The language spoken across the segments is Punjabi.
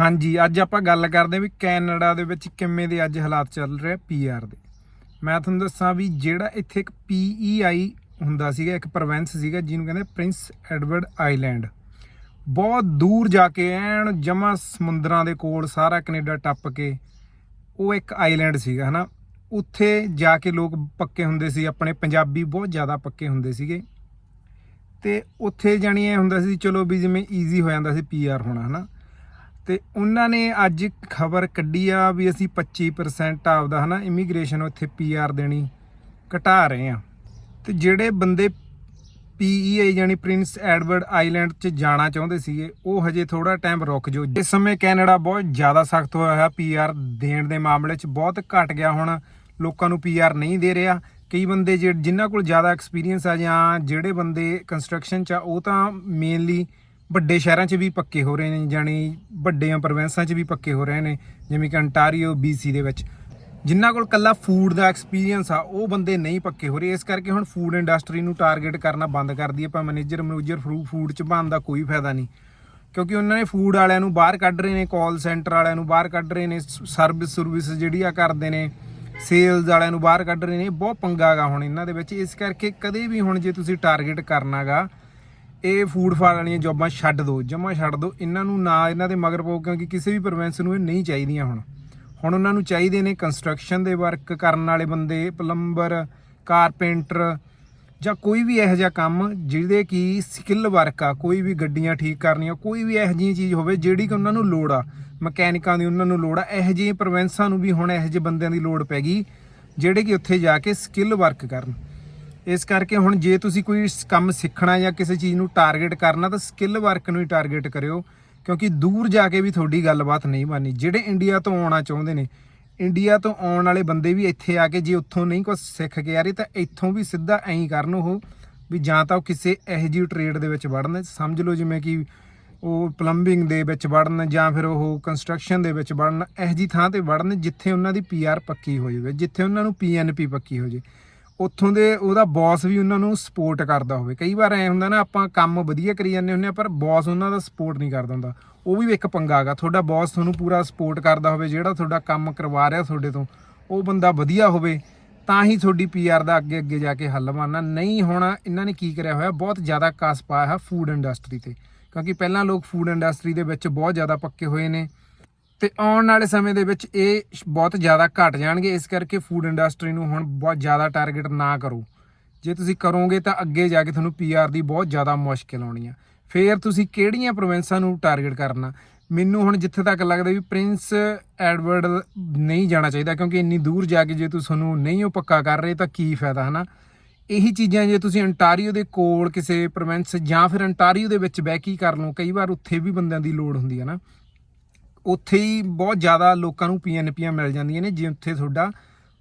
ਹਾਂਜੀ, ਅੱਜ ਆਪਾਂ ਗੱਲ ਕਰਦੇ ਹਾਂ ਵੀ ਕੈਨੇਡਾ ਦੇ ਵਿੱਚ ਕਿਵੇਂ ਦੇ ਅੱਜ ਹਾਲਾਤ ਚੱਲ ਰਹੇ ਪੀਆਰ ਦੇ। ਮੈਂ ਤੁਹਾਨੂੰ ਦੱਸਾਂ ਵੀ ਜਿਹੜਾ ਇੱਥੇ ਇੱਕ ਪੀਈਆਈ ਹੁੰਦਾ ਸੀਗਾ, ਇੱਕ ਪ੍ਰੋਵਿੰਸ ਸੀਗਾ, ਜਿਹਨੂੰ ਕਹਿੰਦੇ ਪ੍ਰਿੰਸ ਐਡਵਰਡ ਆਈਲੈਂਡ। ਬਹੁਤ ਦੂਰ ਜਾ ਕੇ, ਐਨ ਜਮਾ ਸਮੁੰਦਰਾਂ ਦੇ ਕੋਲ ਸਾਰਾ ਕੈਨੇਡਾ ਟੱਪ ਕੇ ਉਹ ਇੱਕ ਆਈਲੈਂਡ ਸੀਗਾ, ਹਨਾ? ਉੱਥੇ ਜਾ ਕੇ ਲੋਕ ਪੱਕੇ ਹੁੰਦੇ ਸੀ, ਆਪਣੇ ਪੰਜਾਬੀ ਬਹੁਤ ਜ਼ਿਆਦਾ ਪੱਕੇ ਹੁੰਦੇ ਸੀਗੇ। ਤੇ ਉੱਥੇ ਜਾਣੀ ਇਹ ਹੁੰਦਾ ਸੀ, ਚਲੋ ਵੀ ਜਿਵੇਂ ਈਜ਼ੀ ਹੋ ਜਾਂਦਾ ਸੀ ਪੀਆਰ ਹੋਣਾ, ਹਨਾ? ਤੇ ਉਹਨਾਂ ਨੇ ਅੱਜ ਖਬਰ ਕੱਢੀ ਆ ਵੀ ਅਸੀਂ 25% ਆਪਦਾ ਹਨਾ ਇਮੀਗ੍ਰੇਸ਼ਨ ਉੱਥੇ ਪੀਆਰ ਦੇਣੀ ਘਟਾ ਰਹੇ ਆ ਤੇ ਜਿਹੜੇ ਬੰਦੇ ਪੀਈਏ ਯਾਨੀ ਪ੍ਰਿੰਸ ਐਡਵਰਡ ਆਈਲੈਂਡ 'ਚ ਜਾਣਾ ਚਾਹੁੰਦੇ ਸੀਗੇ, ਉਹ ਹਜੇ ਥੋੜਾ ਟਾਈਮ ਰੁਕ ਜਾਓ। ਇਸ ਸਮੇਂ ਕੈਨੇਡਾ ਬਹੁਤ ਜ਼ਿਆਦਾ ਸਖਤ ਹੋਇਆ ਹੋਇਆ ਪੀਆਰ ਦੇਣ ਦੇ ਮਾਮਲੇ 'ਚ, ਬਹੁਤ ਘਟ ਗਿਆ ਹੁਣ, ਲੋਕਾਂ ਨੂੰ ਪੀਆਰ ਨਹੀਂ ਦੇ ਰਿਹਾ। ਕਈ ਬੰਦੇ ਜਿ- ਜਿਨ੍ਹਾਂ ਕੋਲ ਜ਼ਿਆਦਾ ਐਕਸਪੀਰੀਅੰਸ ਆ ਜਾਂ ਜਿਹੜੇ ਬੰਦੇ ਕੰਸਟਰਕਸ਼ਨ 'ਚ ਆ, ਉਹ ਤਾਂ ਮੇਨਲੀ ਵੱਡੇ ਸ਼ਹਿਰਾਂ 'ਚ ਵੀ ਪੱਕੇ ਹੋ ਰਹੇ ਨੇ, ਜਾਣੀ ਵੱਡੀਆਂ ਪ੍ਰੋਵਿੰਸਾਂ 'ਚ ਵੀ ਪੱਕੇ ਹੋ ਰਹੇ ਨੇ, ਜਿਵੇਂ ਕਿ ਅੰਟਾਰੀਓ ਬੀਸੀ ਦੇ ਵਿੱਚ। ਜਿਨ੍ਹਾਂ ਕੋਲ ਕੱਲਾ ਫੂਡ ਦਾ ਐਕਸਪੀਰੀਅੰਸ ਆ, ਉਹ ਬੰਦੇ ਨਹੀਂ ਪੱਕੇ ਹੋ ਰਹੇ। ਇਸ ਕਰਕੇ ਹੁਣ ਫੂਡ ਇੰਡਸਟਰੀ ਨੂੰ ਟਾਰਗੇਟ ਕਰਨਾ ਬੰਦ ਕਰ ਦਈਏ ਆਪਾਂ ਮੈਨੇਜਰ ਮੈਨੇਜਰ ਫੂਡ 'ਚ ਬਣਨ ਦਾ ਕੋਈ ਫਾਇਦਾ ਨਹੀਂ। ਕਿਉਂਕਿ ਉਹਨਾਂ ਨੇ ਫੂਡ ਵਾਲਿਆਂ ਨੂੰ ਬਾਹਰ ਕੱਢ ਰਹੇ ਨੇ ਕਾਲ ਸੈਂਟਰ ਵਾਲਿਆਂ ਨੂੰ ਬਾਹਰ ਕੱਢ ਰਹੇ ਨੇ ਸਰਵਿਸ ਸਰਵਿਸ ਜਿਹੜੀ ਆ ਕਰਦੇ ਨੇ ਸੇਲਸ ਵਾਲਿਆਂ ਨੂੰ ਬਾਹਰ ਕੱਢ ਰਹੇ ਨੇ ਬਹੁਤ ਪੰਗਾਗਾ ਹੁਣ ਇਹਨਾਂ ਦੇ ਵਿੱਚ। ਇਸ ਕਰਕੇ ਕਦੇ ਵੀ ਹੁਣ ਜੇ ਤੁਸੀਂ ਟਾਰਗੇਟ ਕਰਨਾਗਾ ਇਹ ਫੂਡ ਫਾਰ ਵਾਲੀਆਂ ਜੌਬਾਂ ਛੱਡ ਦਿਓ ਜਮਾ ਛੱਡ ਦਿਓ ਇਹਨਾਂ ਨੂੰ ਨਾ ਇਹਨਾਂ ਦੇ ਮਗਰ ਪਾਓ, ਕਿਉਂਕਿ ਕਿਸੇ ਵੀ ਪ੍ਰੋਵਿੰਸ ਨੂੰ ਇਹ ਨਹੀਂ ਚਾਹੀਦੀਆਂ ਹੁਣ। ਹੁਣ ਉਹਨਾਂ ਨੂੰ ਚਾਹੀਦੇ ਨੇ ਕੰਸਟਰਕਸ਼ਨ ਦੇ ਵਰਕ ਕਰਨ ਵਾਲੇ ਬੰਦੇ ਪਲੰਬਰ ਕਾਰਪੈਂਟਰ ਜਾਂ ਕੋਈ ਵੀ ਇਹੋ ਜਿਹਾ ਕੰਮ ਜਿਹਦੇ ਕੀ ਸਕਿੱਲ ਵਰਕ ਆ, ਕੋਈ ਵੀ ਗੱਡੀਆਂ ਠੀਕ ਕਰਨੀਆਂ, ਕੋਈ ਵੀ ਇਹੋ ਜਿਹੀ ਚੀਜ਼ ਹੋਵੇ ਜਿਹੜੀ ਕਿ ਉਹਨਾਂ ਨੂੰ ਲੋੜ ਆ। ਮਕੈਨਿਕਾਂ ਦੀ ਉਹਨਾਂ ਨੂੰ ਲੋੜ ਆ। ਇਹੋ ਜਿਹੀ ਪ੍ਰੋਵਿੰਸਾਂ ਨੂੰ ਵੀ ਹੁਣ ਇਹੋ ਜਿਹੇ ਬੰਦਿਆਂ ਦੀ ਲੋੜ ਪੈ ਗਈ, ਜਿਹੜੇ ਕਿ ਉੱਥੇ ਜਾ ਕੇ ਸਕਿੱਲ ਵਰਕ ਕਰਨ। ਇਸ ਕਰਕੇ ਹੁਣ ਜੇ ਤੁਸੀਂ ਕੋਈ ਕੰਮ ਸਿੱਖਣਾ ਜਾਂ ਕਿਸੇ ਚੀਜ਼ ਨੂੰ ਟਾਰਗੇਟ ਕਰਨਾ, ਤਾਂ ਸਕਿੱਲ ਵਰਕ ਨੂੰ ਹੀ ਟਾਰਗੇਟ ਕਰਿਓ। ਕਿਉਂਕਿ ਦੂਰ ਜਾ ਕੇ ਵੀ ਤੁਹਾਡੀ ਗੱਲਬਾਤ ਨਹੀਂ ਬਣਨੀ। ਜਿਹੜੇ ਇੰਡੀਆ ਤੋਂ ਆਉਣਾ ਚਾਹੁੰਦੇ ਨੇ ਇੰਡੀਆ ਤੋਂ ਆਉਣ ਵਾਲੇ ਬੰਦੇ ਵੀ ਇੱਥੇ ਆ ਕੇ ਜੇ ਉੱਥੋਂ ਨਹੀਂ ਕੁਝ ਸਿੱਖ ਕੇ ਆ ਰਹੇ, ਤਾਂ ਇੱਥੋਂ ਵੀ ਸਿੱਧਾ ਐਂ ਕਰਨ ਉਹ, ਵੀ ਜਾਂ ਤਾਂ ਉਹ ਕਿਸੇ ਇਹੋ ਜਿਹੀ ਟ੍ਰੇਡ ਦੇ ਵਿੱਚ ਵੜਨ। ਸਮਝ ਲਓ ਜਿਵੇਂ ਕਿ ਉਹ ਪਲੰਬਿੰਗ ਦੇ ਵਿੱਚ ਵੜਨ ਜਾਂ ਫਿਰ ਉਹ ਕੰਸਟਰਕਸ਼ਨ ਦੇ ਵਿੱਚ ਵੜਨ। ਇਹੋ ਜਿਹੀ ਥਾਂ ਤੇ ਵੜਨ ਜਿੱਥੇ ਉਹਨਾਂ ਦੀ ਪੀਆਰ ਪੱਕੀ ਹੋ ਜਾਵੇ, ਜਿੱਥੇ ਉਹਨਾਂ ਨੂੰ ਪੀਐਨਪੀ ਪੱਕੀ ਹੋ ਜਾਵੇ ਉੱਥੋਂ ਦੇ ਉਹਦਾ ਬੌਸ ਵੀ ਉਹਨਾਂ ਨੂੰ ਸਪੋਰਟ ਕਰਦਾ ਹੋਵੇ। ਕਈ ਵਾਰ ਐ ਹੁੰਦਾ ਨਾ, ਆਪਾਂ ਕੰਮ ਵਧੀਆ ਕਰੀ ਜਾਂਦੇ ਹੁੰਦੇ ਆ, ਪਰ ਬੌਸ ਉਹਨਾਂ ਦਾ ਸਪੋਰਟ ਨਹੀਂ ਕਰਦਾ ਹੁੰਦਾ। ਉਹ ਵੀ ਇੱਕ ਪੰਗਾ ਹੈਗਾ, ਤੁਹਾਡਾ ਬੌਸ ਤੁਹਾਨੂੰ ਪੂਰਾ ਸਪੋਰਟ ਕਰਦਾ ਹੋਵੇ, ਜਿਹੜਾ ਤੁਹਾਡਾ ਕੰਮ ਕਰਵਾ ਰਿਹਾ ਤੁਹਾਡੇ ਤੋਂ, ਉਹ ਬੰਦਾ ਵਧੀਆ ਹੋਵੇ, ਤਾਂ ਹੀ ਤੁਹਾਡੀ ਪੀਆਰ ਦਾ ਅੱਗੇ ਅੱਗੇ ਜਾ ਕੇ ਹੱਲ ਬਣਨਾ। ਨਹੀਂ ਹੋਣਾ ਇਹਨਾਂ ਨੇ ਕੀ ਕਰਿਆ ਹੋਇਆ, ਬਹੁਤ ਜ਼ਿਆਦਾ ਕਸ ਪਾਇਆ ਹੈ ਫੂਡ ਇੰਡਸਟਰੀ ਤੇ। ਕਿਉਂਕਿ ਪਹਿਲਾਂ ਲੋਕ ਫੂਡ ਇੰਡਸਟਰੀ ਦੇ ਵਿੱਚ ਬਹੁਤ ਜ਼ਿਆਦਾ ਪੱਕੇ ਹੋਏ ਨੇ। ਤੇ ਆਉਣ ਵਾਲੇ ਸਮੇਂ ਦੇ ਵਿੱਚ ਇਹ ਸ਼- ਬਹੁਤ ਜ਼ਿਆਦਾ ਘਟ ਜਾਣਗੇ, ਇਸ ਕਰਕੇ ਫੂਡ ਇੰਡਸਟਰੀ ਨੂੰ ਹੁਣ ਬਹੁਤ ਜ਼ਿਆਦਾ ਟਾਰਗੇਟ ਨਾ ਕਰੋ। ਜੇ ਤੁਸੀਂ ਕਰੋਗੇ ਤਾਂ ਅੱਗੇ ਜਾ ਕੇ ਤੁਹਾਨੂੰ ਪੀਆਰ ਦੀ ਬਹੁਤ ਜ਼ਿਆਦਾ ਮੁਸ਼ਕਿਲ ਆਉਣੀ ਆ। ਫੇਰ ਤੁਸੀਂ ਕਿਹੜੀਆਂ ਪ੍ਰੋਵਿੰਸਾਂ ਨੂੰ ਟਾਰਗੇਟ ਕਰਨਾ? ਮੈਨੂੰ ਹੁਣ ਜਿੱਥੇ ਤੱਕ ਲੱਗਦਾ ਵੀ ਪ੍ਰਿੰਸ ਐਡਵਰਡ ਨਹੀਂ ਜਾਣਾ ਚਾਹੀਦਾ, ਕਿਉਂਕਿ ਇੰਨੀ ਦੂਰ ਜਾ ਕੇ ਜੇ ਤੁਸੀਂ ਤੁਹਾਨੂੰ ਨਹੀਂ ਉਹ ਪੱਕਾ ਕਰ ਰਹੇ ਤਾਂ ਕੀ ਫਾਇਦਾ, ਹਨਾ? ਇਹੀ ਚੀਜ਼ਾਂ ਜੇ ਤੁਸੀਂ ਅੰਟਾਰੀਓ ਦੇ ਕੋਲ ਕਿਸੇ ਪ੍ਰੋਵਿੰਸ ਜਾਂ ਫਿਰ ਅੰਟਾਰੀਓ ਦੇ ਵਿੱਚ ਬਹਿ ਕੇ ਹੀ ਕਰ ਲਓ, ਕਈ ਵਾਰ ਉੱਥੇ ਵੀ ਬੰਦਿਆਂ ਦੀ ਲੋੜ ਹੁੰਦੀ ਹੈ ਨਾ। ਉੱਥੇ ਹੀ ਬਹੁਤ ਜ਼ਿਆਦਾ ਲੋਕਾਂ ਨੂੰ ਪੀਐਨਪੀਆਂ ਮਿਲ ਜਾਂਦੀਆਂ ਨੇ, ਜੇ ਉੱਥੇ ਤੁਹਾਡਾ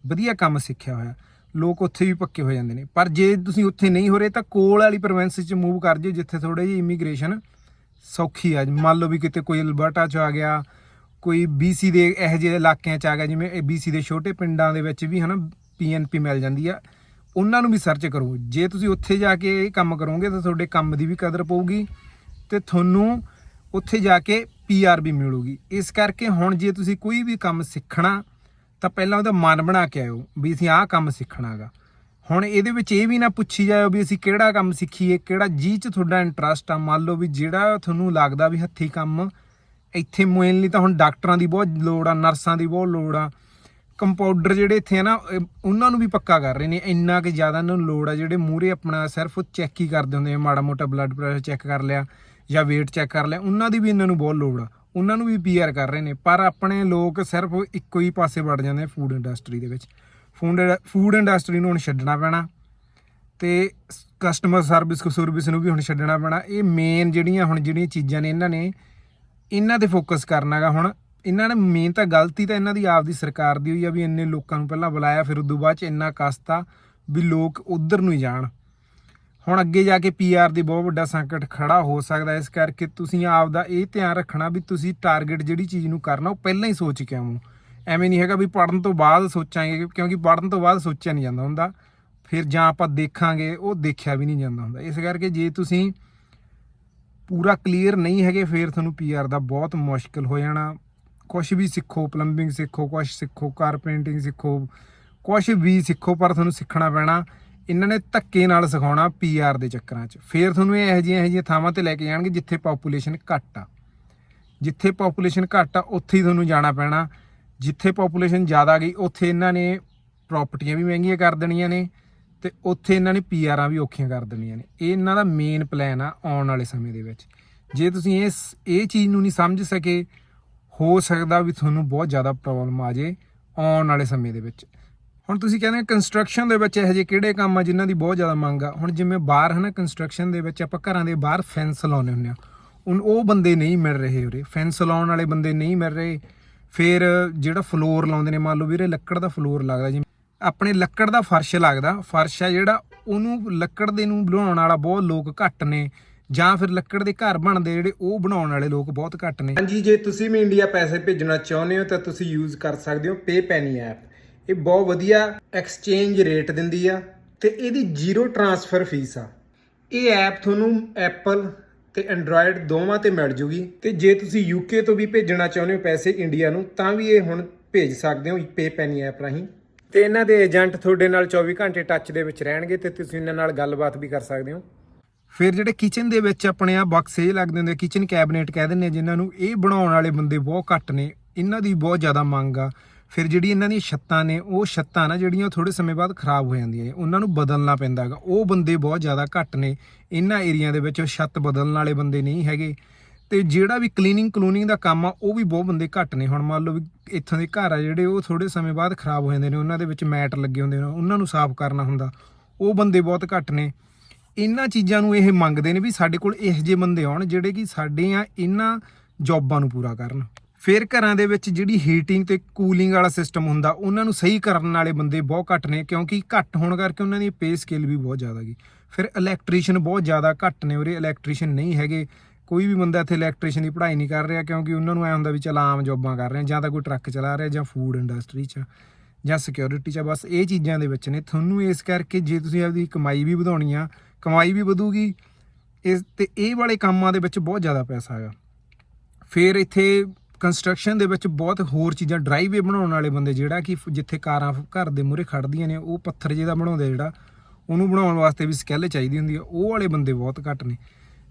ਵਧੀਆ ਕੰਮ ਸਿੱਖਿਆ ਹੋਇਆ, ਲੋਕ ਉੱਥੇ ਵੀ ਪੱਕੇ ਹੋ ਜਾਂਦੇ ਨੇ। ਪਰ ਜੇ ਤੁਸੀਂ ਉੱਥੇ ਨਹੀਂ ਹੋ ਰਹੇ ਤਾਂ ਕੋਲ ਵਾਲੀ ਪ੍ਰੋਵਿੰਸ 'ਚ ਮੂਵ ਕਰ ਜਿਓ ਜਿੱਥੇ ਥੋੜੀ ਜਿਹੀ ਇਮੀਗ੍ਰੇਸ਼ਨ ਸੌਖੀ ਆ। ਮੰਨ ਲਓ ਵੀ ਕਿਤੇ ਕੋਈ ਅਲਬਰਟਾ 'ਚ ਆ ਗਿਆ, ਕੋਈ ਬੀਸੀ ਦੇ ਇਹੋ ਜਿਹੇ ਇਲਾਕਿਆਂ 'ਚ ਆ ਗਿਆ, ਜਿਵੇਂ ਇਹ ਬੀਸੀ ਦੇ ਛੋਟੇ ਪਿੰਡਾਂ ਦੇ ਵਿੱਚ ਵੀ ਹਨਾ ਪੀਐਨਪੀ ਮਿਲ ਜਾਂਦੀ ਆ, ਉਹਨਾਂ ਨੂੰ ਵੀ ਸਰਚ ਕਰੋ। ਜੇ ਤੁਸੀਂ ਉੱਥੇ ਜਾ ਕੇ ਇਹ ਕੰਮ ਕਰੋਗੇ ਤਾਂ ਤੁਹਾਡੇ ਕੰਮ ਦੀ ਵੀ ਕਦਰ ਪਊਗੀ ਤੇ ਤੁਹਾਨੂੰ ਉੱਥੇ ਜਾ ਕੇ ਪੀਆਰ ਵੀ ਮਿਲੂਗੀ। ਇਸ ਕਰਕੇ ਹੁਣ ਜੇ ਤੁਸੀਂ ਕੋਈ ਵੀ ਕੰਮ ਸਿੱਖਣਾ, ਤਾਂ ਪਹਿਲਾਂ ਉਹਦਾ ਮਨ ਬਣਾ ਕੇ ਆਇਓ ਵੀ ਅਸੀਂ ਆਹ ਕੰਮ ਸਿੱਖਣਾਗਾ। ਹੁਣ ਇਹਦੇ ਵਿੱਚ ਇਹ ਵੀ ਨਾ ਪੁੱਛੀ ਜਾਇਓ ਵੀ ਅਸੀਂ ਕਿਹੜਾ ਕੰਮ ਸਿੱਖੀਏ, ਕਿਹੜਾ ਜੀ ਚ ਤੁਹਾਡਾ ਇੰਟਰਸਟ ਆ। ਮੰਨ ਲਓ ਵੀ ਜਿਹੜਾ ਤੁਹਾਨੂੰ ਲੱਗਦਾ ਵੀ ਹੱਥੀ ਕੰਮ, ਇੱਥੇ ਮੇਨਲੀ ਤਾਂ ਹੁਣ ਡਾਕਟਰਾਂ ਦੀ ਬਹੁਤ ਲੋੜ ਆ, ਨਰਸਾਂ ਦੀ ਬਹੁਤ ਲੋੜ ਆ। ਕੰਪਾਊਂਡਰ ਜਿਹੜੇ ਇੱਥੇ ਆ ਨਾ ਉਹਨਾਂ ਨੂੰ ਵੀ ਪੱਕਾ ਕਰ ਰਹੇ ਨੇ। ਇੰਨਾ ਕਿ ਜ਼ਿਆਦਾ ਇਹਨਾਂ ਨੂੰ ਲੋੜ ਆ ਜਿਹੜੇ ਮੂਹਰੇ ਆਪਣਾ ਸਿਰਫ ਚੈੱਕ ਹੀ ਕਰਦੇ ਹੁੰਦੇ ਆ। ਮਾੜਾ ਮੋਟਾ ਬਲੱਡ ਪ੍ਰੈਸ਼ਰ ਚੈੱਕ ਕਰ ਲਿਆ। ਜਾਂ weight ਚੈੱਕ ਕਰ ਲਿਆ, ਉਹਨਾਂ ਦੀ ਵੀ ਇਹਨਾਂ ਨੂੰ ਬਹੁਤ ਲੋੜ ਆ। ਉਹਨਾਂ ਨੂੰ ਵੀ ਪੀਆਰ ਕਰ ਰਹੇ ਨੇ, ਪਰ ਆਪਣੇ ਲੋਕ ਸਿਰਫ ਇੱਕੋ ਹੀ ਪਾਸੇ ਵੜ ਜਾਂਦੇ ਫੂਡ ਇੰਡਸਟਰੀ ਦੇ ਵਿੱਚ। ਫੂਡ ਫੂਡ ਇੰਡਸਟਰੀ ਨੂੰ ਹੁਣ ਛੱਡਣਾ ਪੈਣਾ ਤੇ ਕਸਟਮਰ ਸਰਵਿਸ ਕੋ ਸਰਵਿਸ ਨੂੰ ਵੀ ਹੁਣ ਛੱਡਣਾ ਪੈਣਾ। ਇਹ ਮੇਨ ਜਿਹੜੀਆਂ ਹੁਣ ਜਿਹੜੀਆਂ ਚੀਜ਼ਾਂ ਨੇ ਇਹਨਾਂ ਨੇ, ਇਹਨਾਂ ਤੇ ਫੋਕਸ ਕਰਨਾਗਾ ਹੁਣ। ਇਹਨਾਂ ਨੇ ਮੇਨ ਤਾਂ ਗਲਤੀ ਤਾਂ ਇਹਨਾਂ ਦੀ ਆਪ ਦੀ ਸਰਕਾਰ ਦੀ ਹੋਈ ਆ ਵੀ ਇੰਨੇ ਲੋਕਾਂ ਨੂੰ ਪਹਿਲਾਂ ਬੁਲਾਇਆ, ਫਿਰ ਉਦੋਂ ਬਾਅਦ ਚ ਇੰਨਾ ਕਸਤਾ ਵੀ ਲੋਕ ਉਧਰ ਨੂੰ ਹੀ ਜਾਣ। ਹੁਣ ਅੱਗੇ ਜਾ ਕੇ ਪੀਆਰ ਦੀ ਬਹੁਤ ਵੱਡਾ ਸੰਕਟ ਖੜਾ ਹੋ ਸਕਦਾ ਇਸ ਕਰਕੇ ਤੁਸੀਂ ਆਪ ਦਾ ਇਹ ਧਿਆਨ ਰੱਖਣਾ ਵੀ ਤੁਸੀਂ ਟਾਰਗੇਟ ਜਿਹੜੀ ਚੀਜ਼ ਨੂੰ ਕਰਨਾ, ਉਹ ਪਹਿਲਾਂ ਹੀ ਸੋਚ ਕੇ ਆਵੋ ਐਵੇਂ ਨਹੀਂ ਹੈਗਾ ਵੀ ਪੜਨ ਤੋਂ ਬਾਅਦ ਸੋਚਾਂਗੇ, ਕਿਉਂਕਿ ਪੜਨ ਤੋਂ ਬਾਅਦ ਸੋਚਿਆ ਨਹੀਂ ਜਾਂਦਾ ਹੁੰਦਾ। ਫਿਰ ਜਾਂ ਆਪਾਂ ਦੇਖਾਂਗੇ, ਉਹ ਦੇਖਿਆ ਵੀ ਨਹੀਂ ਜਾਂਦਾ ਹੁੰਦਾ। ਇਸ ਕਰਕੇ ਜੇ ਤੁਸੀਂ ਪੂਰਾ ਕਲੀਅਰ ਨਹੀਂ ਹੈਗੇ, ਫਿਰ ਤੁਹਾਨੂੰ ਪੀਆਰ ਦਾ ਬਹੁਤ ਮੁਸ਼ਕਲ ਹੋ ਜਾਣਾ। ਕੁਝ ਵੀ ਸਿੱਖੋ ਪਲੰਬਿੰਗ ਸਿੱਖੋ ਕੁਝ ਸਿੱਖੋ ਕਾਰਪੈਂਟਿੰਗ ਸਿੱਖੋ ਕੁਝ ਵੀ ਸਿੱਖੋ, ਪਰ ਤੁਹਾਨੂੰ ਸਿੱਖਣਾ ਪੈਣਾ। ਇਹਨਾਂ ਨੇ ਧੱਕੇ ਨਾਲ ਸਿਖਾਉਣਾ ਪੀਆਰ ਦੇ ਚੱਕਰਾਂ 'ਚ। ਫੇਰ ਤੁਹਾਨੂੰ ਇਹ ਇਹੋ ਜਿਹੀਆਂ ਇਹੋ ਜਿਹੀਆਂ ਥਾਵਾਂ ਤੇ ਲੈ ਕੇ ਜਾਣਗੇ ਜਿੱਥੇ ਪੋਪੂਲੇਸ਼ਨ ਘੱਟ ਆ। ਜਿੱਥੇ ਪੋਪੂਲੇਸ਼ਨ ਘੱਟ ਆ, ਉੱਥੇ ਹੀ ਤੁਹਾਨੂੰ ਜਾਣਾ ਪੈਣਾ। ਜਿੱਥੇ ਪੋਪੂਲੇਸ਼ਨ ਜ਼ਿਆਦਾ ਗਈ, ਉੱਥੇ ਇਹਨਾਂ ਨੇ ਪ੍ਰਾਪਰਟੀਆਂ ਵੀ ਮਹਿੰਗੀਆਂ ਕਰ ਦੇਣੀਆਂ ਨੇ ਤੇ ਉੱਥੇ ਇਹਨਾਂ ਨੇ ਪੀਆਰਾਂ ਵੀ ਔਖੀਆਂ ਕਰ ਦੇਣੀਆਂ ਨੇ। ਇਹ ਇਹਨਾਂ ਦਾ ਮੇਨ ਪਲਾਨ ਆ ਆਉਣ ਵਾਲੇ ਸਮੇਂ ਦੇ ਵਿੱਚ। ਜੇ ਤੁਸੀਂ ਇਸ ਇਹ ਚੀਜ਼ ਨੂੰ ਨਹੀਂ ਸਮਝ ਸਕੇ, ਹੋ ਸਕਦਾ ਵੀ ਤੁਹਾਨੂੰ ਬਹੁਤ ਜ਼ਿਆਦਾ ਪ੍ਰੋਬਲਮ ਆ ਜੇ ਆਉਣ ਵਾਲੇ ਸਮੇਂ ਦੇ ਵਿੱਚ। ਹੁਣ ਤੁਸੀਂ ਕਹਿੰਦੇ ਕੰਸਟਰਕਸ਼ਨ ਦੇ ਵਿੱਚ ਇਹੋ ਜਿਹੇ ਕਿਹੜੇ ਕੰਮ ਆ ਜਿਨ੍ਹਾਂ ਦੀ ਬਹੁਤ ਜ਼ਿਆਦਾ ਮੰਗ ਆ? ਹੁਣ ਜਿਵੇਂ ਬਾਹਰ ਹੈ ਨਾ ਕੰਸਟਰਕਸ਼ਨ ਦੇ ਵਿੱਚ ਆਪਾਂ ਘਰਾਂ ਦੇ ਬਾਹਰ ਫੈਂਸ ਲਾਉਨੇ ਹੁੰਦੇ ਆ। ਹੁਣ ਉਹ ਬੰਦੇ ਨਹੀਂ ਮਿਲ ਰਹੇ ਉਰੇ। ਫੈਂਸ ਲਾਉਣ ਵਾਲੇ ਬੰਦੇ ਨਹੀਂ ਮਿਲ ਰਹੇ। ਫਿਰ ਜਿਹੜਾ ਫਲੋਰ ਲਾਉਂਦੇ ਨੇ, ਮੰਨ ਲਓ ਵੀਰੇ ਲੱਕੜ ਦਾ ਫਲੋਰ ਲੱਗਦਾ, ਜਿਵੇਂ ਆਪਣੇ ਲੱਕੜ ਦਾ ਫਰਸ਼ ਲੱਗਦਾ। ਫਰਸ਼ ਆ ਜਿਹੜਾ ਉਹਨੂੰ ਲੱਕੜ ਦੇ ਨੂੰ ਬਣਾਉਣ ਵਾਲਾ ਬਹੁਤ ਲੋਕ ਘੱਟ ਨੇ। ਜਾਂ ਫਿਰ ਲੱਕੜ ਦੇ ਘਰ ਬਣਦੇ ਜਿਹੜੇ ਉਹ ਬਣਾਉਣ ਵਾਲੇ ਲੋਕ ਬਹੁਤ ਘੱਟ ਨੇ। ਹਾਂਜੀ, ਜੇ ਤੁਸੀਂ ਵੀ ਇੰਡੀਆ ਪੈਸੇ ਭੇਜਣਾ ਚਾਹੁੰਦੇ ਹੋ, ਤਾਂ ਤੁਸੀਂ ਯੂਜ਼ ਕਰ ਸਕਦੇ ਹੋ ਪੇਪੈਨੀ ਐਪ ਇਹ ਬਹੁਤ ਵਧੀਆ ਐਕਸਚੇਂਜ ਰੇਟ ਦਿੰਦੀ ਆ ਤੇ ਇਹਦੀ ਜ਼ੀਰੋ ਟਰਾਂਸਫਰ ਫੀਸ ਆ। ਇਹ ਐਪ ਤੁਹਾਨੂੰ ਐਪਲ ਤੇ ਐਂਡਰੋਇਡ ਦੋਵਾਂ ਤੇ ਮਿਲ ਜੂਗੀ ਤੇ ਜੇ ਤੁਸੀਂ ਯੂਕੇ ਤੋਂ ਵੀ ਭੇਜਣਾ ਚਾਹੁੰਦੇ ਹੋ ਪੈਸੇ ਇੰਡੀਆ ਨੂੰ, ਤਾਂ ਵੀ ਇਹ ਹੁਣ ਭੇਜ ਸਕਦੇ ਹੋ ਪੇਪੈਨੀ ਐਪ ਰਾਹੀਂ। ਤੇ ਇਹਨਾਂ ਦੇ ਏਜੰਟ ਤੁਹਾਡੇ ਨਾਲ 24 ਘੰਟੇ ਟੱਚ ਦੇ ਵਿੱਚ ਰਹਿਣਗੇ ਤੇ ਤੁਸੀਂ ਇਹਨਾਂ ਨਾਲ ਗੱਲਬਾਤ ਵੀ ਕਰ ਸਕਦੇ ਹੋ। ਫਿਰ ਜਿਹੜੇ ਕਿਚਨ ਦੇ ਵਿੱਚ ਆਪਣੇ ਆ ਬਕਸੇ ਇਹ ਲੱਗਦੇ ਹੁੰਦੇ ਕਿਚਨ ਕੈਬਨਿਟ ਕਹਿ ਦਿੰਦੇ ਆ ਜਿਨ੍ਹਾਂ ਨੂੰ ਇਹ ਬਣਾਉਣ ਵਾਲੇ ਬੰਦੇ ਬਹੁਤ ਘੱਟ ਨੇ, ਇਹਨਾਂ ਦੀ ਬਹੁਤ ਜ਼ਿਆਦਾ ਮੰਗ ਆ। ਫਿਰ ਜਿਹੜੀ ਇਹਨਾਂ ਦੀਆਂ ਛੱਤਾਂ ਨੇ, ਉਹ ਛੱਤਾਂ ਨਾ ਜਿਹੜੀਆਂ ਥੋੜੇ ਸਮੇਂ ਬਾਅਦ ਖਰਾਬ ਹੋ ਜਾਂਦੀਆਂ ਨੇ, ਉਹਨਾਂ ਨੂੰ ਬਦਲਣਾ ਪੈਂਦਾ ਹੈਗਾ। ਉਹ ਬੰਦੇ ਬਹੁਤ ਜ਼ਿਆਦਾ ਘੱਟ ਨੇ, ਇਹਨਾਂ ਏਰੀਆ ਦੇ ਵਿੱਚ ਛੱਤ ਬਦਲਣ ਵਾਲੇ ਬੰਦੇ ਨਹੀਂ ਹੈਗੇ। ਤੇ ਜਿਹੜਾ ਵੀ ਕਲੀਨਿੰਗ ਕਲੂਨਿੰਗ ਦਾ ਕੰਮ ਆ, ਉਹ ਵੀ ਬਹੁਤ ਬੰਦੇ ਘੱਟ ਨੇ। ਹੁਣ ਮੰਨ ਲਓ ਵੀ ਇੱਥੋਂ ਦੇ ਘਰ ਆ ਜਿਹੜੇ, ਉਹ ਥੋੜੇ ਸਮੇਂ ਬਾਅਦ ਖਰਾਬ ਹੋ ਜਾਂਦੇ ਨੇ, ਉਹਨਾਂ ਦੇ ਵਿੱਚ ਮੈਟ ਲੱਗੇ ਹੁੰਦੇ ਨੇ, ਉਹਨਾਂ ਨੂੰ ਸਾਫ਼ ਕਰਨਾ ਹੁੰਦਾ। ਉਹ ਬੰਦੇ ਬਹੁਤ ਘੱਟ ਨੇ। ਇਹਨਾਂ ਚੀਜ਼ਾਂ ਨੂੰ ਇਹ ਮੰਗਦੇ ਨੇ ਵੀ ਸਾਡੇ ਕੋਲ ਇਹੋ ਜਿਹੇ ਬੰਦੇ ਆਉਣ, ਜਿਹੜੇ ਕਿ ਸਾਡੀਆਂ ਇਹਨਾਂ ਜੌਬਾਂ ਨੂੰ ਪੂਰਾ ਕਰਨ। ਫਿਰ ਘਰਾਂ ਦੇ ਵਿੱਚ ਜਿਹੜੀ ਹੀਟਿੰਗ ਤੇ ਕੂਲਿੰਗ ਵਾਲਾ ਸਿਸਟਮ ਹੁੰਦਾ, ਉਹਨਾਂ ਨੂੰ ਸਹੀ ਕਰਨ ਵਾਲੇ ਬੰਦੇ ਬਹੁਤ ਘੱਟ ਨੇ, ਕਿਉਂਕਿ ਘੱਟ ਹੋਣ ਕਰਕੇ ਉਹਨਾਂ ਦੀ ਪੇ ਸਕੇਲ ਵੀ ਬਹੁਤ ਜ਼ਿਆਦਾ ਗਈ ਫਿਰ ਇਲੈਕਟ੍ਰੀਸ਼ੀਅਨ ਬਹੁਤ ਜ਼ਿਆਦਾ ਘੱਟ ਨੇ ਉਰੇ ਇਲੈਕਟ੍ਰੀਸ਼ੀਅਨ ਨਹੀਂ ਹੈਗੇ। ਕੋਈ ਵੀ ਬੰਦਾ ਇੱਥੇ ਇਲੈਕਟ੍ਰੀਸ਼ੀਅਨ ਦੀ ਪੜ੍ਹਾਈ ਨਹੀਂ ਕਰ ਰਿਹਾ, ਕਿਉਂਕਿ ਉਹਨਾਂ ਨੂੰ ਐ ਹੁੰਦਾ ਵੀ ਚਲ ਆਮ ਜੌਬਾਂ ਕਰ ਰਹੇ, ਜਾਂ ਤਾਂ ਕੋਈ ਟਰੱਕ ਚਲਾ ਰਿਹਾ, ਜਾਂ ਫੂਡ ਇੰਡਸਟਰੀ 'ਚ, ਜਾਂ ਸਿਕਿਉਰਿਟੀ 'ਚ। ਬਸ ਇਹ ਚੀਜ਼ਾਂ ਦੇ ਵਿੱਚ ਨੇ। ਤੁਹਾਨੂੰ ਇਸ ਕਰਕੇ ਜੇ ਤੁਸੀਂ ਆਪਦੀ ਕਮਾਈ ਵੀ ਵਧਾਉਣੀ ਆ, ਕਮਾਈ ਵੀ ਵਧੂਗੀ, ਇਸ ਤੇ ਇਹ ਵਾਲੇ ਕੰਮਾਂ ਦੇ ਵਿੱਚ ਬਹੁਤ ਜ਼ਿਆਦਾ ਪੈਸਾ ਹੈਗਾ। ਫਿਰ ਇੱਥੇ ਕੰਸਟਰਕਸ਼ਨ ਦੇ ਵਿੱਚ ਬਹੁਤ ਹੋਰ ਚੀਜ਼ਾਂ ਡਰਾਈਵੇ ਬਣਾਉਣ ਵਾਲੇ ਬੰਦੇ ਜਿਹੜਾ ਕਿ ਜਿੱਥੇ ਕਾਰਾਂ ਘਰ ਦੇ ਮੂਹਰੇ ਖੜਦੀਆਂ ਨੇ, ਉਹ ਪੱਥਰ ਜਿਹਦਾ ਬਣਾਉਂਦੇ ਜਿਹੜਾ, ਉਹਨੂੰ ਬਣਾਉਣ ਵਾਸਤੇ ਵੀ ਸਕਿੱਲ ਚਾਹੀਦੀ ਹੁੰਦੀ ਹੈ ਉਹ ਵਾਲੇ ਬੰਦੇ ਬਹੁਤ ਘੱਟ ਨੇ।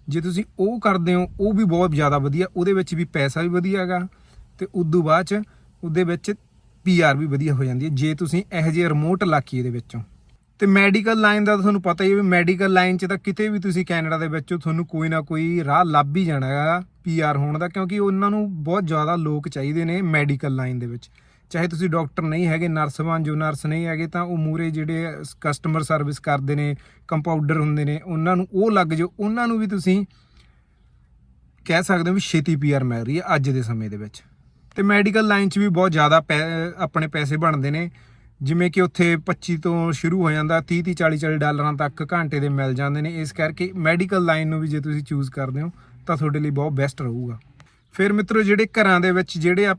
ਜੇ ਤੁਸੀਂ ਉਹ ਕਰਦੇ ਹੋ, ਉਹ ਵੀ ਬਹੁਤ ਜ਼ਿਆਦਾ ਵਧੀਆ, ਉਹਦੇ ਵਿੱਚ ਵੀ ਪੈਸਾ ਵੀ ਵਧੀਆ ਹੈਗਾ ਤੇ ਉਦੋਂ ਬਾਅਦ ਚ ਉਹਦੇ ਵਿੱਚ ਪੀਆਰ ਵੀ ਵਧੀਆ ਹੋ ਜਾਂਦੀ ਹੈ ਜੇ ਤੁਸੀਂ ਇਹੋ ਜਿਹੇ ਰਿਮੋਟ ਇਲਾਕੇ ਦੇ ਵਿੱਚੋਂ ਤੇ ਮੈਡੀਕਲ ਲਾਈਨ ਦਾ ਤਾਂ ਤੁਹਾਨੂੰ ਪਤਾ ਹੀ ਹੈ ਵੀ ਮੈਡੀਕਲ ਲਾਈਨ 'ਚ ਤਾਂ ਕਿਤੇ ਵੀ ਤੁਸੀਂ ਕੈਨੇਡਾ ਦੇ ਵਿੱਚ ਤੁਹਾਨੂੰ ਕੋਈ ਨਾ ਕੋਈ ਰਾਹ ਲੱਭ ਹੀ ਜਾਣਾ ਹੈਗਾ ਪੀਆਰ ਹੋਣ ਦਾ, ਕਿਉਂਕਿ ਉਹਨਾਂ ਨੂੰ ਬਹੁਤ ਜ਼ਿਆਦਾ ਲੋਕ ਚਾਹੀਦੇ ਨੇ ਮੈਡੀਕਲ ਲਾਈਨ ਦੇ ਵਿੱਚ। ਚਾਹੇ ਤੁਸੀਂ ਡਾਕਟਰ ਨਹੀਂ ਹੈਗੇ ਨਰਸ ਬਣ ਜੋ ਨਰਸ ਨਹੀਂ ਹੈਗੇ, ਤਾਂ ਉਹ ਮੂਰੇ ਜਿਹੜੇ ਕਸਟਮਰ ਸਰਵਿਸ ਕਰਦੇ ਨੇ ਕੰਪਾਊਂਡਰ ਹੁੰਦੇ ਨੇ, ਉਹਨਾਂ ਨੂੰ ਉਹ ਲੱਗ ਜਾਓ। ਉਹਨਾਂ ਨੂੰ ਵੀ ਤੁਸੀਂ ਕਹਿ ਸਕਦੇ ਹੋ ਵੀ ਛੇਤੀ ਪੀਆਰ ਮਿਲ ਰਹੀ ਹੈ ਅੱਜ ਦੇ ਸਮੇਂ ਦੇ ਵਿੱਚ। ਤੇ ਮੈਡੀਕਲ ਲਾਈਨ 'ਚ ਵੀ ਬਹੁਤ ਜ਼ਿਆਦਾ ਪੈ- ਆਪਣੇ ਪੈਸੇ ਬਣਦੇ ਨੇ। ਜਿਵੇਂ ਕਿ ਉੱਥੇ 25 ਤੋਂ ਸ਼ੁਰੂ ਹੋ ਜਾਂਦਾ 30 30 40 40 ਡਾਲਰਾਂ ਤੱਕ ਘੰਟੇ ਦੇ ਮਿਲ ਜਾਂਦੇ ਨੇ। ਇਸ ਕਰਕੇ ਮੈਡੀਕਲ ਲਾਈਨ ਨੂੰ ਵੀ ਜੇ ਤੁਸੀਂ ਚੂਜ਼ ਕਰਦੇ ਹੋ, ਤਾਂ ਤੁਹਾਡੇ ਲਈ ਬਹੁਤ ਬੈਸਟ ਰਹੂਗਾ। ਫਿਰ ਮਿੱਤਰੋ, ਜਿਹੜੇ ਘਰਾਂ ਦੇ ਵਿੱਚ ਜਿਹੜੇ ਆਪ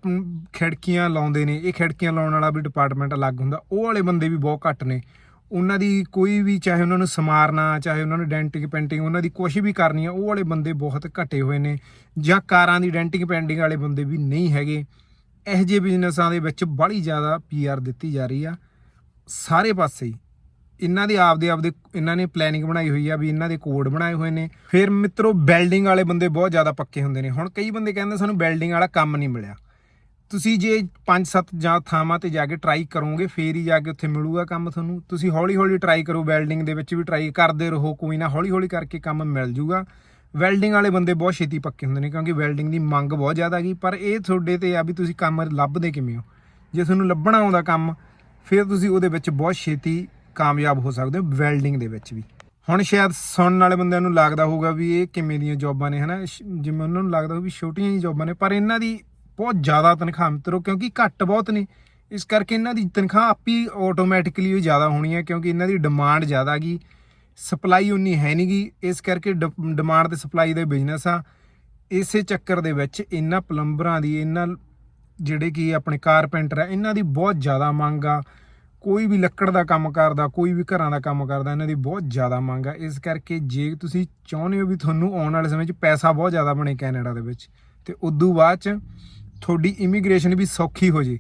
ਖਿੜਕੀਆਂ ਲਾਉਂਦੇ ਨੇ, ਇਹ ਖਿੜਕੀਆਂ ਲਾਉਣ ਵਾਲਾ ਵੀ ਡਿਪਾਰਟਮੈਂਟ ਅਲੱਗ ਹੁੰਦਾ। ਉਹ ਵਾਲੇ ਬੰਦੇ ਵੀ ਬਹੁਤ ਘੱਟ ਨੇ। ਉਹਨਾਂ ਦੀ ਕੋਈ ਵੀ ਚਾਹੇ ਉਹਨਾਂ ਨੂੰ ਸਮਾਰਨਾ, ਚਾਹੇ ਉਹਨਾਂ ਨੂੰ ਡੈਂਟਿੰਗ ਪੇਂਟਿੰਗ ਉਹਨਾਂ ਦੀ ਕੁਛ ਵੀ ਕਰਨੀ ਆ, ਉਹ ਵਾਲੇ ਬੰਦੇ ਬਹੁਤ ਘਟੇ ਹੋਏ ਨੇ। ਜਾਂ ਕਾਰਾਂ ਦੀ ਡੈਂਟਿੰਗ ਪੇਂਟਿੰਗ ਵਾਲੇ ਬੰਦੇ ਵੀ ਨਹੀਂ ਹੈਗੇ। ਇਹੋ ਜਿਹੇ ਬਿਜ਼ਨਸਾਂ ਦੇ ਵਿੱਚ ਬੜੀ ਜ਼ਿਆਦਾ ਪੀਆਰ ਦਿੱਤੀ ਜਾ ਰਹੀ ਆ। ਸਾਰੇ ਪਾਸੇ ਹੀ। ਇਹਨਾਂ ਦੇ ਆਪਦੇ ਆਪਦੇ, ਇਹਨਾਂ ਨੇ ਪਲੈਨਿੰਗ ਬਣਾਈ ਹੋਈ ਆ ਵੀ ਇਹਨਾਂ ਦੇ ਕੋਡ ਬਣਾਏ ਹੋਏ ਨੇ। ਫਿਰ ਮਿੱਤਰੋ ਬਿਲਡਿੰਗ ਵਾਲੇ ਬੰਦੇ ਬਹੁਤ ਜ਼ਿਆਦਾ ਪੱਕੇ ਹੁੰਦੇ ਨੇ। ਹੁਣ ਕਈ ਬੰਦੇ ਕਹਿੰਦੇ ਸਾਨੂੰ ਬਿਲਡਿੰਗ ਵਾਲਾ ਕੰਮ ਨਹੀਂ ਮਿਲਿਆ। ਤੁਸੀਂ ਜੇ 5-7 ਜਾਂ ਥਾਵਾਂ ਤੇ ਜਾ ਕੇ ਟਰਾਈ ਕਰੋਗੇ, ਫੇਰ ਹੀ ਜਾ ਕੇ ਉੱਥੇ ਮਿਲੂਗਾ ਕੰਮ ਤੁਹਾਨੂੰ। ਤੁਸੀਂ ਹੌਲੀ-ਹੌਲੀ ਟਰਾਈ ਕਰੋ ਵੈਲਡਿੰਗ ਦੇ ਵਿੱਚ ਵੀ ਟਰਾਈ ਕਰਦੇ ਰਹੋ। ਕੋਈ ਨਾ ਹੌਲੀ-ਹੌਲੀ ਕਰਕੇ ਕੰਮ ਮਿਲ ਜੂਗਾ। ਵੈਲਡਿੰਗ ਵਾਲੇ ਬੰਦੇ ਬਹੁਤ ਛੇਤੀ ਪੱਕੇ ਹੁੰਦੇ ਨੇ ਕਿਉਂਕਿ ਵੈਲਡਿੰਗ ਦੀ ਮੰਗ ਬਹੁਤ ਜ਼ਿਆਦਾ ਗਈ ਪਰ ਇਹ ਤੁਹਾਡੇ ਤੇ ਆ ਵੀ ਤੁਸੀਂ ਕੰਮ ਲੱਭਦੇ ਕਿਵੇਂ ਹੋ। ਜੇ ਤੁਹਾਨੂੰ ਲੱਭਣਾ ਆਉਂਦਾ ਕੰਮ, ਫਿਰ ਤੁਸੀਂ ਉਹਦੇ ਵਿੱਚ ਬਹੁਤ ਛੇਤੀ ਕਾਮਯਾਬ ਹੋ ਸਕਦੇ ਹੋ ਵੈਲਡਿੰਗ ਦੇ ਵਿੱਚ ਵੀ। ਹੁਣ ਸ਼ਾਇਦ ਸੁਣਨ ਵਾਲੇ ਬੰਦਿਆਂ ਨੂੰ ਲੱਗਦਾ ਹੋਊਗਾ ਵੀ ਇਹ ਕਿਵੇਂ ਦੀਆਂ ਜੌਬਾਂ ਨੇ, ਹਨਾ? ਸ਼- ਜਿਵੇਂ ਉਹਨਾਂ ਨੂੰ ਲੱਗਦਾ ਹੋਊ ਵੀ ਛੋਟੀਆਂ ਹੀ ਜੌਬਾਂ ਨੇ, ਪਰ ਇਹਨਾਂ ਦੀ ਬਹੁਤ ਜ਼ਿਆਦਾ ਤਨਖਾਹ ਮਿੱਤਰੋ, ਕਿਉਂਕਿ ਘੱਟ ਬਹੁਤ ਨੇ। ਇਸ ਕਰਕੇ ਇਹਨਾਂ ਦੀ ਤਨਖਾਹ ਆਪੀ ਆਟੋਮੈਟਿਕਲੀ ਹੀ ਜ਼ਿਆਦਾ ਹੋਣੀ ਹੈ, ਕਿਉਂਕਿ ਇਹਨਾਂ ਦੀ ਡਿਮਾਂਡ ਜ਼ਿਆਦਾ ਗਈ ਸਪਲਾਈ ਉਨੀ ਹੈ ਨਹੀਂਗੀ ਇਸ ਕਰਕੇ ਡਿਮਾਂਡ ਤੇ ਸਪਲਾਈ ਦੇ ਬਿਜ਼ਨਸ ਆ। ਇਸੇ ਚੱਕਰ ਦੇ ਵਿੱਚ ਇਹਨਾਂ ਪਲੰਬਰਾਂ ਦੀ, ਇਹਨਾਂ ਜਿਹੜੇ ਕਿ ਆਪਣੇ ਕਾਰਪੈਂਟਰ ਆ, ਇਹਨਾਂ ਦੀ ਬਹੁਤ ਜ਼ਿਆਦਾ ਮੰਗ ਆ। ਕੋਈ ਵੀ ਲੱਕੜ ਦਾ ਕੰਮ ਕਰਦਾ, ਕੋਈ ਵੀ ਘਰਾਂ ਦਾ ਕੰਮ ਕਰਦਾ, ਇਹਨਾਂ ਦੀ ਬਹੁਤ ਜ਼ਿਆਦਾ ਮੰਗ ਆ। ਇਸ ਕਰਕੇ ਜੇ ਤੁਸੀਂ ਚਾਹੁੰਦੇ ਹੋ ਵੀ ਤੁਹਾਨੂੰ ਆਉਣ ਵਾਲੇ ਸਮੇਂ 'ਚ ਪੈਸਾ ਬਹੁਤ ਜ਼ਿਆਦਾ ਬਣੇ ਕੈਨੇਡਾ ਦੇ ਵਿੱਚ, ਤੇ ਉਦੋਂ ਬਾਅਦ 'ਚ ਤੁਹਾਡੀ ਇਮੀਗ੍ਰੇਸ਼ਨ ਵੀ ਸੌਖੀ ਹੋ ਜੇ,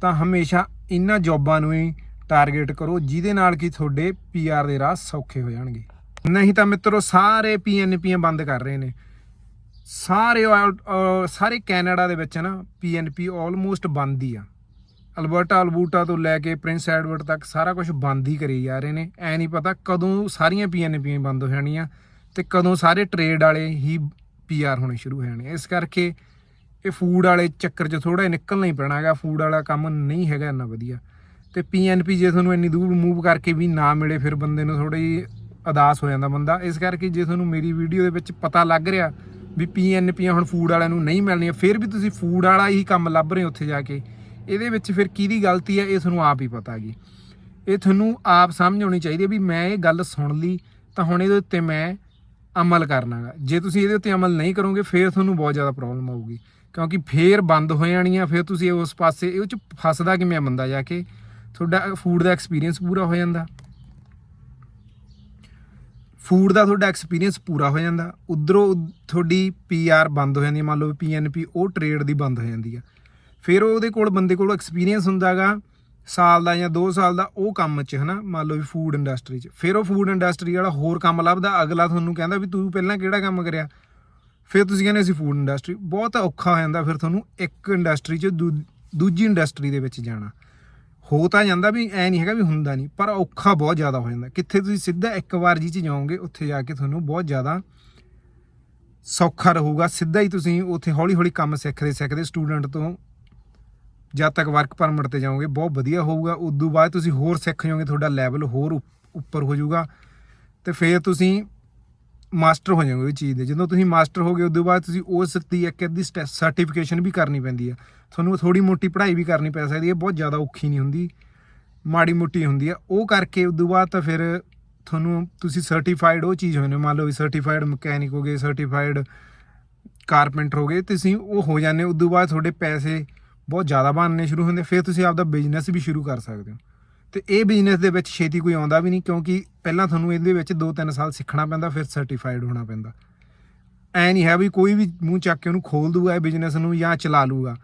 ਤਾਂ ਹਮੇਸ਼ਾ ਇਹਨਾਂ ਜੌਬਾਂ ਨੂੰ ਹੀ ਟਾਰਗੇਟ ਕਰੋ, ਜਿਹਦੇ ਨਾਲ ਕਿ ਤੁਹਾਡੇ ਪੀਆਰ ਦੇ ਰਾਹ ਸੌਖੇ ਹੋ ਜਾਣਗੇ। ਨਹੀਂ ਤਾਂ ਮਿੱਤਰੋ, ਸਾਰੇ ਪੀਐਨਪੀਆਂ ਬੰਦ ਕਰ ਰਹੇ ਨੇ। ਸਾਰੇ ਆਲ- ਸਾਰੇ ਕੈਨੇਡਾ ਦੇ ਵਿੱਚ ਨਾ ਪੀਐਨਪੀ ਆਲਮੋਸਟ ਬੰਦ ਹੀ ਆ। ਅਲਬਰਟਾ ਅਲਬੂਟਾ ਤੋਂ ਲੈ ਕੇ ਪ੍ਰਿੰਸ ਐਡਵਰਡ ਤੱਕ ਸਾਰਾ ਕੁਝ ਬੰਦ ਹੀ ਕਰੀ ਜਾ ਰਹੇ ਨੇ। ਐ ਨਹੀਂ ਪਤਾ ਕਦੋਂ ਸਾਰੀਆਂ ਪੀਐਨਪੀਆਂ ਬੰਦ ਹੋ ਜਾਣੀਆਂ ਤੇ ਕਦੋਂ ਸਾਰੇ ਟ੍ਰੇਡ ਵਾਲੇ ਹੀ ਪੀਆਰ ਹੋਣੇ ਸ਼ੁਰੂ ਹੋ ਜਾਣੇ। ਇਸ ਕਰਕੇ ਇਹ ਫੂਡ ਵਾਲੇ ਚੱਕਰ 'ਚ ਥੋੜਾ ਨਿਕਲਣਾ ਹੀ ਪੈਣਾ ਹੈਗਾ ਫੂਡ ਵਾਲਾ ਕੰਮ ਨਹੀਂ ਹੈਗਾ ਇੰਨਾ ਵਧੀਆ। ਤੇ ਪੀਐਨਪੀ ਜੇ ਤੁਹਾਨੂੰ ਇੰਨੀ ਦੂਰ ਮੂਵ ਕਰਕੇ ਵੀ ਨਾ ਮਿਲੇ, ਫਿਰ ਬੰਦੇ ਨੂੰ ਥੋੜੀ ਅਦਾਸ ਹੋ ਜਾਂਦਾ ਬੰਦਾ। ਇਸ ਕਰਕੇ ਜੇ ਤੁਹਾਨੂੰ ਮੇਰੀ ਵੀਡੀਓ ਦੇ ਵਿੱਚ ਪਤਾ ਲੱਗ ਰਿਹਾ ਵੀ ਪੀਐਨਪੀਆਂ ਹੁਣ ਫੂਡ ਵਾਲਿਆਂ ਨੂੰ ਨਹੀਂ ਮਿਲਣੀਆਂ, ਫਿਰ ਵੀ ਤੁਸੀਂ ਫੂਡ ਵਾਲਾ ਹੀ ਕੰਮ ਲੱਭ ਰਹੇ ਹੋ ਉੱਥੇ ਜਾ ਕੇ। ਇਹਦੇ ਵਿੱਚ ਫਿਰ ਕਿਹਦੀ ਗਲਤੀ ਹੈ, ਇਹ ਤੁਹਾਨੂੰ ਆਪ ਹੀ ਪਤਾ ਹੈਗੀ ਇਹ ਤੁਹਾਨੂੰ ਆਪ ਸਮਝ ਆਉਣੀ ਚਾਹੀਦੀ ਹੈ ਵੀ ਮੈਂ ਇਹ ਗੱਲ ਸੁਣ ਲਈ, ਤਾਂ ਹੁਣ ਇਹਦੇ ਉੱਤੇ ਮੈਂ ਅਮਲ ਕਰਨਾਗਾ। ਜੇ ਤੁਸੀਂ ਇਹਦੇ ਉੱਤੇ ਅਮਲ ਨਹੀਂ ਕਰੋਗੇ, ਫਿਰ ਤੁਹਾਨੂੰ ਬਹੁਤ ਜ਼ਿਆਦਾ ਪ੍ਰੋਬਲਮ ਆਊਗੀ। ਕਿਉਂਕਿ ਫੇਰ ਬੰਦ ਹੋ ਜਾਣੀਆਂ, ਫਿਰ ਤੁਸੀਂ ਉਸ ਪਾਸੇ, ਇਹ ਚ ਫਸਦਾ ਕਿਵੇਂ ਆ ਬੰਦਾ ਜਾ ਕੇ? ਤੁਹਾਡਾ ਫੂਡ ਦਾ ਐਕਸਪੀਰੀਅੰਸ ਪੂਰਾ ਹੋ ਜਾਂਦਾ। ਫੂਡ ਦਾ ਤੁਹਾਡਾ ਐਕਸਪੀਰੀਅੰਸ ਪੂਰਾ ਹੋ ਜਾਂਦਾ। ਉਧਰੋਂ ਤੁਹਾਡੀ ਪੀਆਰ ਬੰਦ ਹੋ ਜਾਂਦੀ ਹੈ। ਮੰਨ ਲਓ ਪੀਐਨਪੀ ਉਹ ਟ੍ਰੇਡ ਦੀ ਬੰਦ ਹੋ ਜਾਂਦੀ ਆ ਫਿਰ ਉਹਦੇ ਕੋਲ ਬੰਦੇ ਕੋਲ ਐਕਸਪੀਰੀਅੰਸ ਹੁੰਦਾਗਾ ਸਾਲ ਦਾ ਜਾਂ 2 ਸਾਲ ਦਾ, ਉਹ ਕੰਮ 'ਚ ਹਨਾ। ਮੰਨ ਲਓ ਵੀ ਫੂਡ ਇੰਡਸਟਰੀ 'ਚ। ਫਿਰ ਉਹ ਫੂਡ ਇੰਡਸਟਰੀ ਵਾਲਾ ਹੋਰ ਕੰਮ ਲੱਭਦਾ। ਅਗਲਾ ਤੁਹਾਨੂੰ ਕਹਿੰਦਾ ਵੀ ਤੂੰ ਪਹਿਲਾਂ ਕਿਹੜਾ ਕੰਮ ਕਰਿਆ? ਫਿਰ ਤੁਸੀਂ ਕਹਿੰਦੇ ਅਸੀਂ ਫੂਡ ਇੰਡਸਟਰੀ ਬਹੁਤ ਔਖਾ ਹੋ ਜਾਂਦਾ। ਫਿਰ ਤੁਹਾਨੂੰ ਇੱਕ ਇੰਡਸਟਰੀ 'ਚ ਦੂ- ਦੂਜੀ ਇੰਡਸਟਰੀ ਦੇ ਵਿੱਚ ਜਾਣਾ। ਹੋ ਤਾਂ ਜਾਂਦਾ ਵੀ ਐ ਨਹੀਂ ਹੈਗਾ ਵੀ ਹੁੰਦਾ ਨਹੀਂ, ਪਰ ਔਖਾ ਬਹੁਤ ਜ਼ਿਆਦਾ ਹੋ ਜਾਂਦਾ। ਕਿੱਥੇ ਤੁਸੀਂ ਸਿੱਧਾ ਇੱਕ ਵਾਰ ਜੀ ਚ ਜਾਓਗੇ, ਉੱਥੇ ਜਾ ਕੇ ਤੁਹਾਨੂੰ ਬਹੁਤ ਜ਼ਿਆਦਾ ਸੌਖਾ ਰਹੂਗਾ। ਸਿੱਧਾ ਹੀ ਤੁਸੀਂ ਉੱਥੇ ਹੌਲੀ ਹੌਲੀ ਕੰਮ ਸਿੱਖਦੇ ਸਿੱਖਦੇ ਸਟੂਡੈਂਟ ਤੋਂ ਜਦ ਤੱਕ ਵਰਕ ਪਰਮਿਟ ਤੇ ਜਾਓਗੇ, ਬਹੁਤ ਵਧੀਆ ਹੋਊਗਾ। ਉਦੋਂ ਬਾਅਦ ਤੁਸੀਂ ਹੋਰ ਸਿੱਖ ਜਾਓਗੇ, ਤੁਹਾਡਾ ਲੈਵਲ ਹੋਰ ਉੱਪਰ ਹੋ ਜਾਊਗਾ। ਤੇ ਫਿਰ ਤੁਸੀਂ ਮਾਸਟਰ ਹੋ ਜਾਓਗੇ ਉਹ ਚੀਜ਼ ਦੇ। ਜਦੋਂ ਤੁਸੀਂ ਮਾਸਟਰ ਹੋਗੇ ਉਦੋਂ ਬਾਅਦ ਤੁਸੀਂ ਉਸ ਦੀ ਇੱਕ ਅੱਧੀ ਸਰਟੀਫਿਕੇਸ਼ਨ ਵੀ ਕਰਨੀ ਪੈਂਦੀ ਆ। ਤੁਹਾਨੂੰ ਥੋੜੀ ਮੋਟੀ ਪੜ੍ਹਾਈ ਵੀ ਕਰਨੀ ਪੈ ਸਕਦੀ ਹੈ ਬਹੁਤ ਜ਼ਿਆਦਾ ਔਖੀ ਨਹੀਂ ਹੁੰਦੀ, ਮਾੜੀ ਮੋਟੀ ਹੁੰਦੀ ਆ। ਉਹ ਕਰਕੇ ਉਦੋਂ ਬਾਅਦ ਤਾਂ ਫਿਰ ਤੁਹਾਨੂੰ ਤੁਸੀਂ ਸਰਟੀਫਾਈਡ ਉਹ ਚੀਜ਼ ਹੋਣੇ, ਮੰਨ ਲਓ ਵੀ ਸਰਟੀਫਾਈਡ ਮਕੈਨਿਕ ਹੋਗੇ ਸਰਟੀਫਾਈਡ ਕਾਰਪੈਂਟਰ ਹੋਗੇ ਤੁਸੀਂ ਉਹ ਹੋ ਜਾਂਦੇ ਹੋ। ਉਦੋਂ ਬਾਅਦ ਤੁਹਾਡੇ ਪੈਸੇ ਬਹੁਤ ਜ਼ਿਆਦਾ ਬਣਨੇ ਸ਼ੁਰੂ ਹੁੰਦੇ, ਫਿਰ ਤੁਸੀਂ ਆਪਦਾ ਬਿਜ਼ਨਸ ਵੀ ਸ਼ੁਰੂ ਕਰ ਸਕਦੇ ਹੋ। ਤੇ ਇਹ ਬਿਜ਼ਨਸ ਦੇ ਵਿੱਚ ਛੇਤੀ ਕੋਈ ਆਉਂਦਾ ਵੀ ਨਹੀਂ ਕਿਉਂਕਿ ਪਹਿਲਾਂ ਤੁਹਾਨੂੰ ਇਹਦੇ ਵਿੱਚ 2-3 ਸਾਲ ਸਿੱਖਣਾ ਪੈਂਦਾ, ਫਿਰ ਸਰਟੀਫਾਈਡ ਹੋਣਾ ਪੈਂਦਾ। ਐ ਨਹੀਂ ਹੈ ਵੀ ਕੋਈ ਵੀ ਮੂੰਹ ਚੱਕ ਕੇ ਉਹਨੂੰ ਖੋਲ ਦੂਗਾ ਇਹ ਬਿਜ਼ਨਸ ਨੂੰ ਜਾਂ ਚਲਾ ਲੂਗਾ।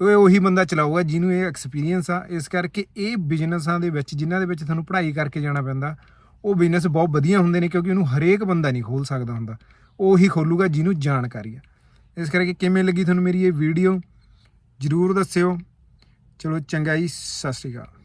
ਉਹ ਉਹੀ ਬੰਦਾ ਚਲਾਊਗਾ ਜਿਹਨੂੰ ਇਹ ਐਕਸਪੀਰੀਅੰਸ ਆ। ਇਸ ਕਰਕੇ ਇਹ ਬਿਜ਼ਨਸਾਂ ਦੇ ਵਿੱਚ, ਜਿਨ੍ਹਾਂ ਦੇ ਵਿੱਚ ਤੁਹਾਨੂੰ ਪੜ੍ਹਾਈ ਕਰਕੇ ਜਾਣਾ ਪੈਂਦਾ, ਉਹ ਬਿਜ਼ਨਸ ਬਹੁਤ ਵਧੀਆ ਹੁੰਦੇ ਨੇ ਕਿਉਂਕਿ ਉਹਨੂੰ ਹਰੇਕ ਬੰਦਾ ਨਹੀਂ ਖੋਲ ਸਕਦਾ ਹੁੰਦਾ। ਉਹ ਉਹੀ ਖੋਲੂਗਾ ਜਿਹਨੂੰ ਜਾਣਕਾਰੀ ਆ। ਇਸ ਕਰਕੇ ਕਿਵੇਂ ਲੱਗੀ ਤੁਹਾਨੂੰ ਮੇਰੀ ਇਹ ਵੀਡੀਓ ਜਰੂਰ ਦੱਸਿਓ। ਚਲੋ ਚੰਗਾ ਜੀ, ਸਤਿ ਸ਼੍ਰੀ ਅਕਾਲ।